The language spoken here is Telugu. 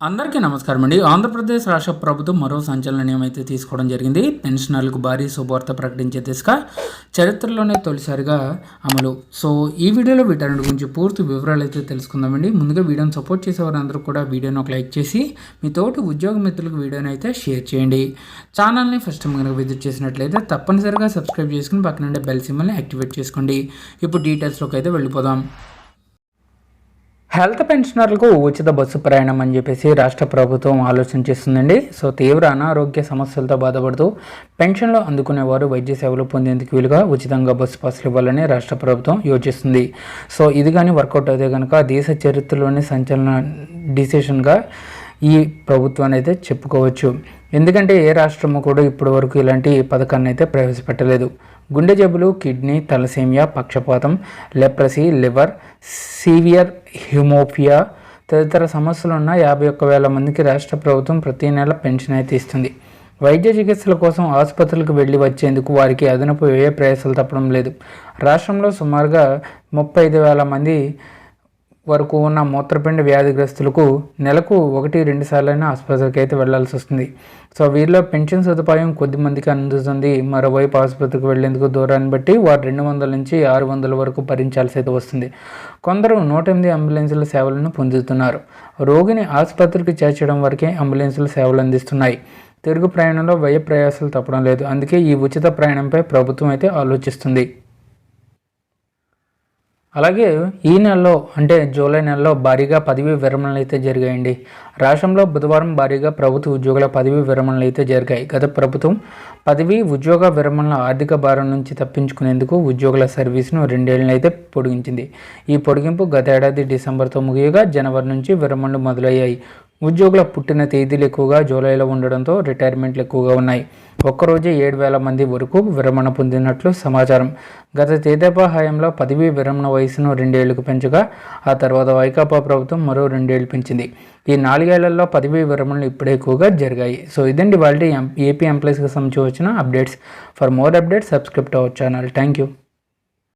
అందరికీ నమస్కారం అండి. ఆంధ్రప్రదేశ్ రాష్ట్ర ప్రభుత్వం మరో సంచలన నిర్ణయం అయితే తీసుకోవడం జరిగింది. పెన్షనర్లకు భారీ శుభవార్త ప్రకటించే దిశగా చరిత్రలోనే తొలిసారిగా అమలు. సో ఈ వీడియోలో వీటన్నిటి గురించి పూర్తి వివరాలు అయితే తెలుసుకుందామండి. ముందుగా వీడియోని సపోర్ట్ చేసేవారందరూ కూడా వీడియోని ఒక లైక్ చేసి మీ తోటి ఉద్యోగ మిత్రులకు వీడియోని అయితే షేర్ చేయండి. ఛానల్ని ఫస్ట్ కనుక విజిట్ చేసినట్లయితే తప్పనిసరిగా సబ్స్క్రైబ్ చేసుకుని పక్కన బెల్ సిమ్మల్ని యాక్టివేట్ చేసుకోండి. ఇప్పుడు డీటెయిల్స్లోకి అయితే వెళ్ళిపోదాం. హెల్త్ పెన్షనర్లకు ఉచిత బస్సు ప్రయాణం అని చెప్పేసి రాష్ట్ర ప్రభుత్వం ఆలోచన చేస్తుందండి. సో తీవ్ర అనారోగ్య సమస్యలతో బాధపడుతూ పెన్షన్లు అందుకునేవారు వైద్య సేవలు పొందేందుకు వీలుగా ఉచితంగా బస్సు పాసులు ఇవ్వాలని రాష్ట్ర ప్రభుత్వం యోచిస్తుంది. సో ఇది కానీ వర్కౌట్ అయితే కనుక దేశ చరిత్రలోని సంచలన డిసిషన్గా ఈ ప్రభుత్వాన్ని అయితే చెప్పుకోవచ్చు. ఎందుకంటే ఏ రాష్ట్రము కూడా ఇప్పటి వరకు ఇలాంటి పథకాన్ని అయితే ప్రవేశపెట్టలేదు. గుండె జబ్బులు కిడ్నీ తలసేమియా పక్షపాతం లెప్రసీ లివర్ సీవియర్ హిమోఫియా తదితర సమస్యలు ఉన్న యాభై ఒక్క వేల మందికి రాష్ట్ర ప్రభుత్వం ప్రతి నెల పెన్షన్ అయితే ఇస్తుంది. వైద్య చికిత్సల కోసం ఆసుపత్రులకు వెళ్ళి వచ్చేందుకు వారికి అదనపు వ్యయ ప్రయాసాలు తప్పడం లేదు. రాష్ట్రంలో సుమారుగా ముప్పై ఐదు వేల మంది వరకు ఉన్న మూత్రపిండ వ్యాధిగ్రస్తులకు నెలకు ఒకటి రెండు సార్లైనా ఆసుపత్రికి అయితే వెళ్ళాల్సి వస్తుంది. సో వీరిలో పెన్షన్ సదుపాయం కొద్ది మందికి అందుతుంది మరోవైపు ఆసుపత్రికి వెళ్ళేందుకు దూరాన్ని బట్టి వారు రెండు వందల నుంచి ఆరు వందల వరకు భరించాల్సి అయితే వస్తుంది. కొందరు నూట ఎనిమిది అంబులెన్సుల సేవలను పొందుతున్నారు. రోగిని ఆసుపత్రికి చేర్చడం వరకే అంబులెన్సుల సేవలు అందిస్తున్నాయి. తిరుగు ప్రయాణంలో వ్యయ ప్రయాసాలు తప్పడం లేదు. అందుకే ఈ ఉచిత ప్రయాణంపై ప్రభుత్వం అయితే ఆలోచిస్తుంది. అలాగే ఈ నెలలో అంటే జూలై నెలలో భారీగా పదవి విరమణలు అయితే జరిగాయండి. రాష్ట్రంలో బుధవారం భారీగా ప్రభుత్వ ఉద్యోగుల పదవి విరమణలు అయితే జరిగాయి. గత ప్రభుత్వం పదవి ఉద్యోగ విరమణల ఆర్థిక భారం నుంచి తప్పించుకునేందుకు ఉద్యోగుల సర్వీస్ను రెండేళ్ళను అయితే పొడిగించింది. ఈ పొడిగింపు గత ఏడాది డిసెంబర్తో ముగియగా జనవరి నుంచి విరమణలు మొదలయ్యాయి. ఉద్యోగుల పుట్టిన తేదీలు ఎక్కువగా జూలైలో ఉండడంతో రిటైర్మెంట్లు ఎక్కువగా ఉన్నాయి. ఒక్కరోజే ఏడు వేల మంది వరకు విరమణ పొందినట్లు సమాచారం. గత తేదేపా హయాంలో పదవీ విరమణ వయసును రెండేళ్ళకు పెంచగా ఆ తర్వాత వైకాపా ప్రభుత్వం మరో రెండేళ్ళు పెంచింది. ఈ నాలుగేళ్ళలో పదవీ విరమణలు ఇప్పుడే ఎక్కువగా జరిగాయి. సో ఇదండి వాళ్ళ ఏపీ ఎంప్లాయీస్కి సంబంధించి వచ్చిన updates. For more updates subscribe our channel. Thank you.